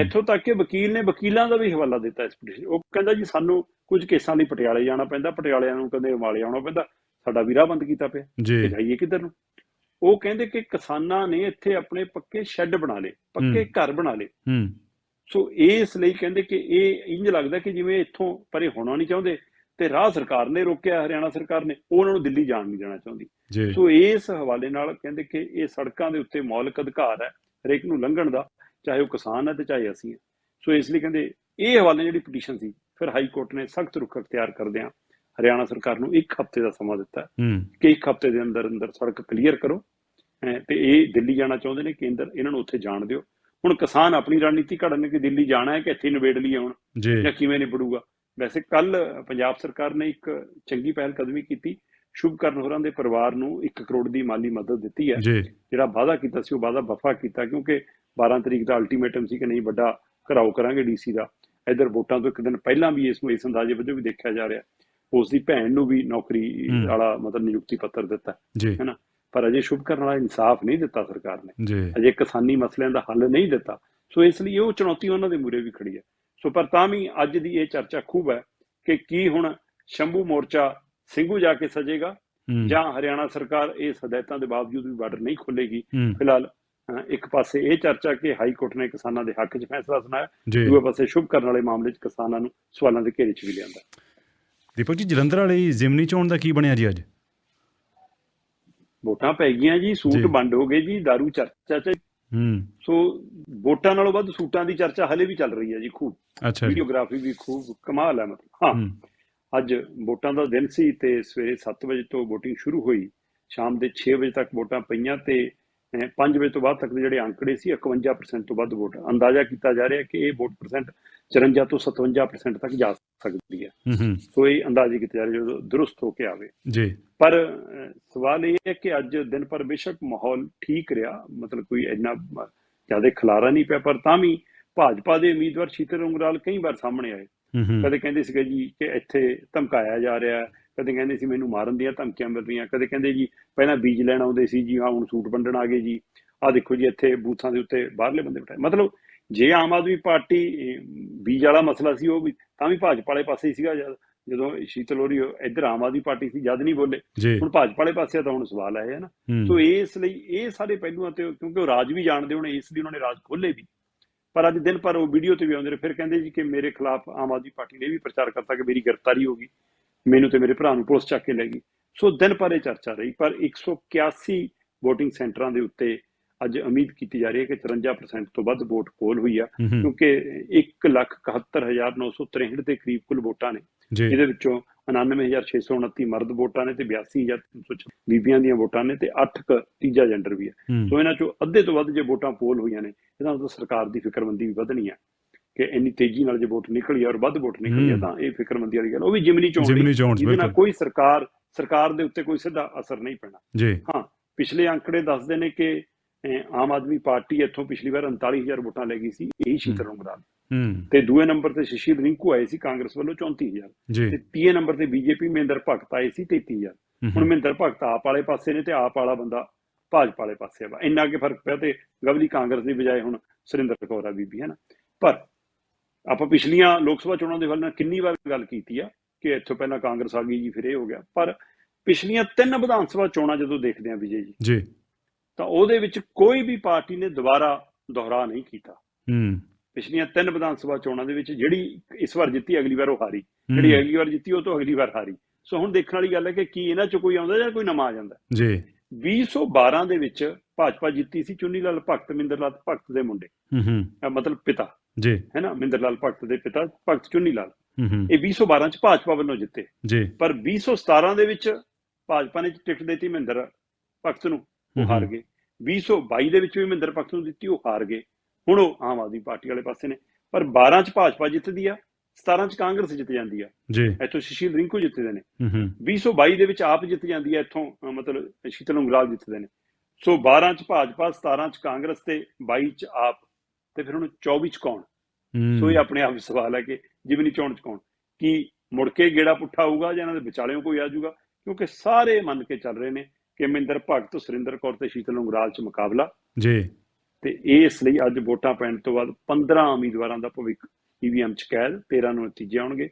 ਇੱਥੋਂ ਤੱਕ ਕਿ ਵਕੀਲ ਨੇ ਵਕੀਲਾਂ ਦਾ ਵੀ ਹਵਾਲਾ ਦਿੱਤਾ ਇਸ ਪਟੀਸ਼ਨ ਉਹ ਕਹਿੰਦਾ ਜੀ ਸਾਨੂੰ ਕੁਝ ਕੇਸਾਂ ਲਈ ਪਟਿਆਲੇ ਜਾਣਾ ਪੈਂਦਾ ਪਟਿਆਲਿਆਂ ਨੂੰ ਕਹਿੰਦੇ ਹਿਮਾਲੇ ਆਉਣਾ ਪੈਂਦਾ ਸਾਡਾ ਵੀ ਰਾਹ ਬੰਦ ਕੀਤਾ ਪਿਆ ਜੀ। ਜਾਈਏ ਕਿੱਧਰ ਨੂੰ? ਉਹ ਕਹਿੰਦੇ ਕਿ ਕਿਸਾਨਾਂ ਨੇ ਇੱਥੇ ਆਪਣੇ ਪੱਕੇ ਸ਼ੈੱਡ ਬਣਾ ਲਏ ਪੱਕੇ। ਘਰ ਬਣਾ ਲਏ। ਸੋ ਇਸ ਲਈ ਕਹਿੰਦੇ ਕਿ ਇਹ ਇੰਜ ਲੱਗਦਾ ਕਿ ਜਿਵੇਂ ਇੱਥੋਂ ਪਰੇ ਹੋਣਾ ਨਹੀਂ ਚਾਹੁੰਦੇ ਤੇ ਰਾਹ ਸਰਕਾਰ ਨੇ ਰੋਕਿਆ ਹਰਿਆਣਾ ਸਰਕਾਰ ਨੇ ਉਹ ਉਹਨਾਂ ਨੂੰ ਦਿੱਲੀ ਜਾਣ ਨਹੀਂ ਦੇਣਾ ਚਾਹੁੰਦੀ। ਸੋ ਇਸ ਹਵਾਲੇ ਨਾਲ ਕਹਿੰਦੇ ਕਿ ਇਹ ਸੜਕਾਂ ਦੇ ਉੱਤੇ ਮੌਲਿਕ ਅਧਿਕਾਰ ਹੈ ਹਰੇਕ ਨੂੰ ਲੰਘਣ ਦਾ ਚਾਹੇ ਉਹ ਕਿਸਾਨ ਹੈ ਤੇ ਚਾਹੇ ਅਸੀਂ ਹਾਂ। ਸੋ ਇਸ ਲਈ ਕਹਿੰਦੇ ਇਹ ਹਵਾਲੇ ਜਿਹੜੀ ਪਟੀਸ਼ਨ ਸੀ ਫਿਰ ਹਾਈ ਕੋਰਟ ਨੇ ਸਖਤ ਰੁਖ ਅਖਤਿਆਰ ਕਰਦਿਆਂ ਹਰਿਆਣਾ ਸਰਕਾਰ ਨੂੰ ਇੱਕ ਹਫ਼ਤੇ ਦਾ ਸਮਾਂ ਦਿੱਤਾ ਕਿ ਇੱਕ ਹਫ਼ਤੇ ਦੇ ਅੰਦਰ ਅੰਦਰ ਸੜਕ ਕਲੀਅਰ ਕਰੋ ਤੇ ਇਹ ਦਿੱਲੀ ਜਾਣਾ ਚਾਹੁੰਦੇ ਨੇ ਕੇਂਦਰ ਇਹਨਾਂ ਨੂੰ ਉੱਥੇ ਜਾਣ ਦਿਓ। ਹੁਣ ਕਿਸਾਨ ਆਪਣੀ ਰਣਨੀਤੀ ਘੜਨ ਕਿ ਦਿੱਲੀ ਜਾਣਾ ਹੈ ਕਿ ਇੱਥੇ ਨਿਬੇੜ ਲਈਏ ਹੁਣ ਜੀ। ਕਿਵੇਂ ਨਿਬੜੂਗਾ? ਵੈਸੇ ਕੱਲ ਪੰਜਾਬ ਸਰਕਾਰ ਨੇ ਇੱਕ ਚੰਗੀ ਪਹਿਲ ਕਦਮੀ ਕੀਤੀ। ਸ਼ੁਭਕਰਨ ਹੋਰਾਂ ਦੇ ਪਰਿਵਾਰ ਨੂੰ 1 ਕਰੋੜ ਦੀ ਮਾਲੀ ਮਦਦ ਦਿੱਤੀ ਹੈ। ਜਿਹੜਾ ਵਾਅਦਾ ਕੀਤਾ ਸੀ ਉਹ ਵਾਅਦਾ ਵਫਾ ਕੀਤਾ ਕਿਉਂਕਿ 12 ਤਰੀਕ ਦਾ ਅਲਟੀਮੇਟਮ ਸੀ ਕਿ ਨਹੀਂ ਵੱਡਾ ਘਰਾਓ ਕਰਾਂਗੇ ਡੀਸੀ ਦਾ। ਇਧਰ ਵੋਟਾਂ ਤੋਂ ਇੱਕ ਦਿਨ ਪਹਿਲਾਂ ਵੀ ਇਸ ਨੂੰ ਇਸ ਅੰਦਾਜ਼ੇ ਵਜੋਂ ਵੀ ਦੇਖਿਆ ਜਾ ਰਿਹਾ। ਉਸ ਦੀ ਭੈਣ ਨੂੰ ਵੀ ਨੌਕਰੀ। ਵਾਲਾ ਮਤਲਬ ਨਿਯੁਕਤੀ ਪੱਤਰ ਦਿੱਤਾ ਹੈ ਨਾ? ਪਰ ਅਜੇ ਸ਼ੁਭਕਰਨ ਵਾਲਾ ਇਨਸਾਫ ਨਹੀਂ ਦਿੱਤਾ ਸਰਕਾਰ ਨੇ। ਅਜੇ ਕਿਸਾਨੀ ਮਸਲਿਆਂ ਦਾ ਹੱਲ ਨਹੀਂ ਦਿੱਤਾ। ਸੋ ਇਸ ਲਈ ਉਹ ਚੁਣੌਤੀ ਉਹਨਾਂ ਦੇ ਮੂਰੇ ਵੀ ਖੜੀ ਹੈ। ਸੋ ਪਰ ਤਾਂ ਵੀ ਅੱਜ ਦੀ ਇਹ ਚਰਚਾ ਖੂਬ ਹੈ ਕਿ ਕੀ ਹੁਣ ਸ਼ੰਭੂ ਮੋਰਚਾ ਸਿੰਘੂ ਜਾ ਕੇ ਸਜੇਗਾ ਜਾਂ ਹਰਿਆਣਾ ਸਰਕਾਰ ਇਸ ਹਦਾਇਤਾਂ ਦੇ ਬਾਵਜੂਦ ਵੀ ਬਾਰਡਰ ਨਹੀਂ ਖੋਲੇਗੀ ਫਿਲਹਾਲ ਇੱਕ ਪਾਸੇ ਇਹ ਚਰਚਾ ਕਿ ਹਾਈ ਕੋਰਟ ਨੇ ਕਿਸਾਨਾਂ ਦੇ ਹੱਕ 'ਚ ਫੈਸਲਾ ਸੁਣਾਇਆ ਦੂਏ ਪਾਸੇ ਸ਼ੁਭ ਕਰਨ ਵਾਲੇ ਮਾਮਲੇ 'ਚ ਕਿਸਾਨਾਂ ਨੂੰ ਸਵਾਲਾਂ ਦੇ ਘੇਰੇ 'ਚ ਵੀ ਲਿਆਂਦਾ। ਦੀਪਕ ਜੀ ਜਲੰਧਰ ਵਾਲੀ ਜ਼ਿਮਨੀ ਚੋਣ ਦਾ ਕੀ ਬਣਿਆ ਜੀ ਅੱਜ? ਵੋਟਾਂ ਪੈ ਗਈਆਂ ਜੀ। ਸੂਟ ਬੰਦ ਹੋ ਗਏ ਜੀ दारू ਚਰਚਾ 'ਚ ਹੂੰ ਸੋ ਵੋਟਾਂ ਨਾਲੋਂ ਵੱਧ ਸੂਟਾਂ ਦੀ ਚਰਚਾ ਹਲੇ ਵੀ ਚੱਲ ਰਹੀ ਹੈ ਜੀ ਖੂਬ। ਅੱਛਾ ਵੀਡੀਓਗ੍ਰਾਫੀ ਵੀ ਖੂਬ ਕਮਾਲ ਹੈ ਮਤਲਬ ਹਾਂ। ਹੂੰ। ਅੱਜ ਵੋਟਾਂ ਦਾ ਦਿਨ ਸੀ ਤੇ ਸਵੇਰੇ 7 ਵਜੇ ਤੋਂ VOTING ਸ਼ੁਰੂ ਹੋਈ। ਸ਼ਾਮ ਦੇ 6 ਵਜੇ ਤੱਕ ਵੋਟਾਂ ਪਈਆਂ ਤੇ 5 ਵਜੇ ਤੋਂ ਬਾਅਦ ਤੱਕ ਦੇ ਜਿਹੜੇ ਅੰਕੜੇ ਸੀ 51% ਤੋਂ ਵੱਧ ਵੋਟ। ਅੰਦਾਜ਼ਾ ਕੀਤਾ ਜਾ ਰਿਹਾ ਕਿ ਇਹ ਵੋਟ ਪਰਸੈਂਟ 54 ਤੋਂ 57% ਤੱਕ ਜਾ ਸਕਦੀ ਹੈ। ਸੋ ਇਹ ਅੰਦਾਜ਼ੇ ਕੀਤੇ ਜਾ ਰਹੇ ਜਦੋਂ ਦਰੁਸਤ ਹੋ ਕੇ ਆਵੇ। ਜੀ। ਪਰ ਸਵਾਲ ਇਹ ਹੈ ਕਿ ਅੱਜ ਦਿਨ ਪਰ ਬੇਸ਼ੱਕ ਮਾਹੌਲ ਠੀਕ ਰਿਹਾ ਮਤਲਬ ਕੋਈ ਇੰਨਾ ਜ਼ਿਆਦਾ ਖਲਾਰਾ ਨਹੀਂ ਪਿਆ ਪਰ ਤਾਂ ਵੀ ਭਾਜਪਾ ਦੇ ਉਮੀਦਵਾਰ ਸ਼ੀਤਲ ਉਂਗਰਾਲ ਕਈ ਵਾਰ ਸਾਹਮਣੇ ਆਏ। ਕਦੇ ਕਹਿੰਦੇ ਸੀਗੇ ਜੀ ਕਿ ਇੱਥੇ ਧਮਕਾਇਆ ਜਾ ਰਿਹਾ ਕਦੇ ਕਹਿੰਦੇ ਸੀ ਮੈਨੂੰ ਮਾਰਨ ਦੀਆਂ ਧਮਕੀਆਂ ਮਿਲ ਰਹੀਆਂ ਕਦੇ ਕਹਿੰਦੇ ਜੀ ਪਹਿਲਾਂ ਬੀਜ ਲੈਣ ਆਉਂਦੇ ਸੀ ਜੀ ਹਾਂ ਹੁਣ ਸੂਟ ਵੰਡਣ ਆ ਗਏ ਜੀ। ਆਹ ਦੇਖੋ ਜੀ ਇੱਥੇ ਬੂਥਾਂ ਦੇ ਉੱਤੇ ਬਾਹਰਲੇ ਬੰਦੇ ਬਿਠਾਏ। ਮਤਲਬ ਜੇ ਆਮ ਆਦਮੀ ਪਾਰਟੀ ਬੀਜ ਵਾਲਾ ਮਸਲਾ ਸੀ ਉਹ ਵੀ ਤਾਂ ਵੀ ਭਾਜਪਾ ਵਾਲੇ ਪਾਸੇ ਹੀ ਸੀਗਾ ਜਦ ਜਦੋਂ ਸ਼ੀਤਲ ਹੋਰੀ ਇੱਧਰ ਆਮ ਆਦਮੀ ਪਾਰਟੀ ਸੀ ਜਦ ਨਹੀਂ ਬੋਲੇ। ਹੁਣ ਭਾਜਪਾ ਵਾਲੇ ਪਾਸੇ ਤਾਂ ਹੁਣ ਸਵਾਲ ਹੈ ਨਾ। ਸੋ ਇਸ ਲਈ ਇਹ ਸਾਰੇ ਪਹਿਲੂਆਂ ਤੇ ਕਿਉਂਕਿ ਉਹ ਰਾਜ ਵੀ ਜਾਣਦੇ ਹੋਣੇ ਇਸ ਲਈ ਉਹਨਾਂ ਨੇ ਰਾਜ ਖੋਲੇ ਵੀ। ਪਰ ਅੱਜ ਦਿਨ ਪਰ ਉਹ ਵੀਡੀਓ ਤੇ ਵੀ ਆਉਂਦੇ ਨੇ ਫਿਰ ਕਹਿੰਦੇ ਜੀ ਕਿ ਮੇਰੇ ਖਿਲਾਫ ਆਮ ਆਦਮੀ ਪਾਰਟੀ ਨੇ ਵੀ ਪ੍ਰਚਾਰ ਕਰਤਾ ਕਿ ਮੇਰੀ ਗ੍ਰਿਫਤਾਰੀ ਹੋ ਗਈ ਮੈਨੂੰ ਤੇ ਮੇਰੇ ਭਰਾ ਨੂੰ ਪੁਲਿਸ ਚੱਕ ਕੇ ਲੈ ਗਈ। ਸੋ ਦਿਨ ਪਰ ਇਹ ਚਰਚਾ ਰਹੀ ਪਰ 181 VOTING ਸੈਂਟਰਾਂ ਦੇ ਉੱਤੇ ਅੱਜ ਉਮੀਦ ਕੀਤੀ ਜਾ ਰਹੀ ਹੈ ਕਿ 53% ਤੋਂ ਵੱਧ ਵੋਟ ਪੋਲ ਹੋਈ ਆ ਕਿਉਂਕਿ 171963 ਦੇ ਕਰੀਬ ਕੁੱਲ ਵੋਟਾਂ ਨੇ। ਜਿਹਦੇ ਵਿੱਚੋਂ 99629 ਮਰਦ ਵੋਟਾਂ ਨੇ ਤੇ 82306 ਬੀਬੀਆਂ ਦੀਆਂ ਵੋਟਾਂ ਨੇ ਤੇ 8 ਕ ਤੀਜਾ ਜੈਂਡਰ ਵੀ ਹੈ। ਸੋ ਇਹਨਾਂ ਚੋਂ ਅੱਧੇ ਤੋਂ ਵੱਧ ਜੇ ਵੋਟਾਂ ਪੋਲ ਹੋਈਆਂ ਨੇ ਇਹਦਾ ਮਤਲਬ ਸਰਕਾਰ ਦੀ ਫਿਕਰਮੰਦੀ ਵੀ ਵਧਣੀ ਹੈ ਕਿ ਇੰਨੀ ਤੇਜ਼ੀ ਨਾਲ ਜੇ ਵੋਟ ਨਿਕਲੀ ਔਰ ਵੱਧ ਵੋਟ ਨਿਕਲੀ। ਤਾਂ ਇਹ ਫਿਕਰਮੰਦੀ ਵਾਲੀ ਗੱਲ ਉਹ ਵੀ ਜਿਮਨੀ ਚੋਣ ਜਿਮਨੀ ਚੋਣ 'ਚ ਜਿਹਦੇ ਨਾਲ ਬਿਲਕੁਲ। ਕੋਈ ਸਰਕਾਰ ਸਰਕਾਰ ਦੇ ਉੱਤੇ ਕੋਈ ਸਿੱਧਾ ਅਸਰ ਨਹੀਂ ਪੈਣਾ। ਜੀ। ਹਾਂ ਪਿਛਲੇ ਅੰਕੜੇ ਦੱਸਦੇ ਨੇ ਕਿ ਆਮ ਆਦਮੀ ਪਾਰਟੀ ਇੱਥੋਂ ਪਿਛਲੀ ਵਾਰ 39000 ਵੋਟਾਂ ਲੈ ਗਈ ਸੀ ਇਹੀ ਸ਼ੀਤਲ ਉਂਗਰਾਲ ਹੂੰ। ਤੇ ਦੂਏ ਨੰਬਰ ਤੇ ਸ਼ਸ਼ੀ ਰਿੰਕੂ ਆਏ ਸੀ ਕਾਂਗਰਸ ਵੱਲੋਂ 34000 ਜੀ। ਤੇ ਤੀਏ ਨੰਬਰ ਤੇ ਬੀਜੇਪੀ ਮਹਿੰਦਰ ਭਗਤ ਆਏ ਸੀ 33000 ਹੂੰ ਹੁਣ ਮਹਿੰਦਰ ਭਗਤ ਆਪ ਵਾਲੇ ਪਾਸੇ ਨੇ ਤੇ ਆਪ ਵਾਲਾ ਬੰਦਾ ਭਾਜਪਾ ਵਾਲੇ ਪਾਸੇ ਆ। ਇੰਨਾ ਕਿ ਫ਼ਰਕ ਪਿਆ ਤੇ ਗਵਲੀ ਕਾਂਗਰਸ ਦੀ ਬਜਾਏ ਹੁਣ ਸੁਰਿੰਦਰ ਕੌਰ ਆ ਬੀਬੀ ਹੈ ਨਾ ਪਰ ਆਪਾਂ ਪਿਛਲੀਆਂ ਲੋਕ ਸਭਾ ਚੋਣਾਂ ਦੇ ਵੱਲ ਨਾਲ ਕਿੰਨੀ ਵਾਰ ਗੱਲ ਕੀਤੀ ਆ ਕਿ ਇੱਥੋਂ ਪਹਿਲਾਂ ਕਾਂਗਰਸ ਆ ਗਈ ਜੀ ਫਿਰ ਇਹ ਹੋ ਗਿਆ। ਪਰ ਪਿਛਲੀਆਂ ਤਿੰਨ ਵਿਧਾਨ ਸਭਾ ਚੋਣਾਂ ਜਦੋਂ ਦੇਖਦੇ ਆ ਵਿਜੇ ਜੀ ਜੀ। ਤਾਂ ਉਹਦੇ ਵਿੱਚ ਕੋਈ ਵੀ ਪਾਰਟੀ ਨੇ ਦੁਬਾਰਾ ਦੁਹਰਾ ਨਹੀਂ ਕੀਤਾ। ਹੂੰ। ਪਿਛਲੀਆਂ ਤਿੰਨ ਵਿਧਾਨ ਸਭਾ ਚੋਣਾਂ ਦੇ ਵਿੱਚ ਜਿਹੜੀ ਇਸ ਵਾਰ ਜਿੱਤੀ ਅਗਲੀ ਵਾਰ ਉਹ ਹਾਰੀ। ਜਿਹੜੀ ਅਗਲੀ ਵਾਰ ਜਿੱਤੀ ਉਹ ਤੋਂ ਅਗਲੀ ਵਾਰ ਹਾਰੀ। ਸੋ ਹੁਣ ਦੇਖਣ ਵਾਲੀ ਗੱਲ ਹੈ ਕਿ ਕੀ ਇਹਨਾਂ ਚ ਕੋਈ ਆਉਂਦਾ ਜਾਂ ਕੋਈ ਨਵਾਂ ਆ ਜਾਂਦਾ? ਜੀ। 2012 ਦੇ ਵਿੱਚ ਭਾਜਪਾ ਜਿੱਤੀ ਸੀ ਚੁੰਨੀ ਲਾਲ ਭਗਤ ਮਿੰਦਰ ਲਾਲ ਭਗਤ ਦੇ ਮੁੰਡੇ। ਹੂੰ ਹੂੰ। ਮਤਲਬ ਪਿਤਾ। ਜੀ। ਹੈ ਨਾ? ਮਿੰਦਰ ਲਾਲ ਭਗਤ ਦੇ ਪਿਤਾ ਭਗਤ ਚੁੰਨੀ ਲਾਲ। ਇਹ 2012 ਚ ਭਾਜਪਾ ਵੱਲੋਂ ਜਿੱਤੇ। ਜੀ। ਪਰ 2017 ਦੇ ਵਿੱਚ ਭਾਜਪਾ ਨੇ ਟਿਕਟ ਦਿੱਤੀ ਮਹਿੰਦਰ ਭਗਤ ਨੂੰ। ਉਹ ਹਾਰ ਗਏ। 2022 ਦੇ ਵਿੱਚ ਵੀ ਮਹਿੰਦਰ ਭਗਤ ਨੂੰ ਦਿੱਤੀ ਉਹ ਹਾਰ ਗਏ। ਹੁਣ ਉਹ ਆਮ ਆਦਮੀ ਪਾਰਟੀ ਵਾਲੇ ਪਾਸੇ ਨੇ। ਪਰ 12 ਚ ਭਾਜਪਾ ਜਿੱਤਦੀ ਆ 17 ਚ ਕਾਂਗਰਸ ਜਿੱਤ ਜਾਂਦੀ ਆ। ਜੀ। ਇੱਥੋਂ ਸੁਸ਼ੀਲ ਰਿੰਕੂ ਜਿੱਤਦੇ ਨੇ। ਹੂੰ ਹੂੰ 2022 ਦੇ ਵਿੱਚ ਆਪ ਜਿੱਤ ਜਾਂਦੀ ਹੈ ਇੱਥੋਂ ਮਤਲਬ ਸ਼ੀਤਲ ਉਂਗਰਾਲ ਜਿੱਤਦੇ ਨੇ। ਸੋ 12 ਚ ਭਾਜਪਾ 17 ਚ ਕਾਂਗਰਸ ਤੇ 22 ਚ ਆਪ। ਤੇ ਫਿਰ ਹੁਣ 24 ਚ ਕੌਣ? ਸੋ ਇਹ ਆਪਣੇ ਆਪ ਸਵਾਲ ਹੈ ਕਿ ਜਿਮਨੀ ਚੋਣ ਚ ਕੌਣ? ਕੀ ਮੁੜ ਕੇ ਗੇੜਾ ਪੁੱਠਾ ਆਊਗਾ ਜਾਂ ਇਹਨਾਂ ਦੇ ਵਿਚਾਲਿਓਂ ਕੋਈ ਆ ਜਾਊਗਾ? ਕਿਉਂਕਿ ਸਾਰੇ ਮੰਨ ਕੇ ਚੱਲ ਰਹੇ ਨੇ ਕਿ ਮਹਿੰਦਰ ਭਗਤ ਸੁਰਿੰਦਰ ਕੌਰ ਤੇ ਸ਼ੀਤਲ ਉਂਗਰਾਲ ਚ ਮੁਕਾਬਲਾ। ਜੀ। ਤੇ ਇਸ ਲਈ ਅੱਜ ਵੋਟਾਂ ਪੈਣ ਤੋਂ ਬਾਅਦ 15 ਉਮੀਦਵਾਰਾਂ ਦਾ ਭਵਿੱਖ ਈਵੀਐਮ ਚ ਕੈਦ 13 ਨੂੰ ਨਤੀਜੇ ਆਉਣਗੇ।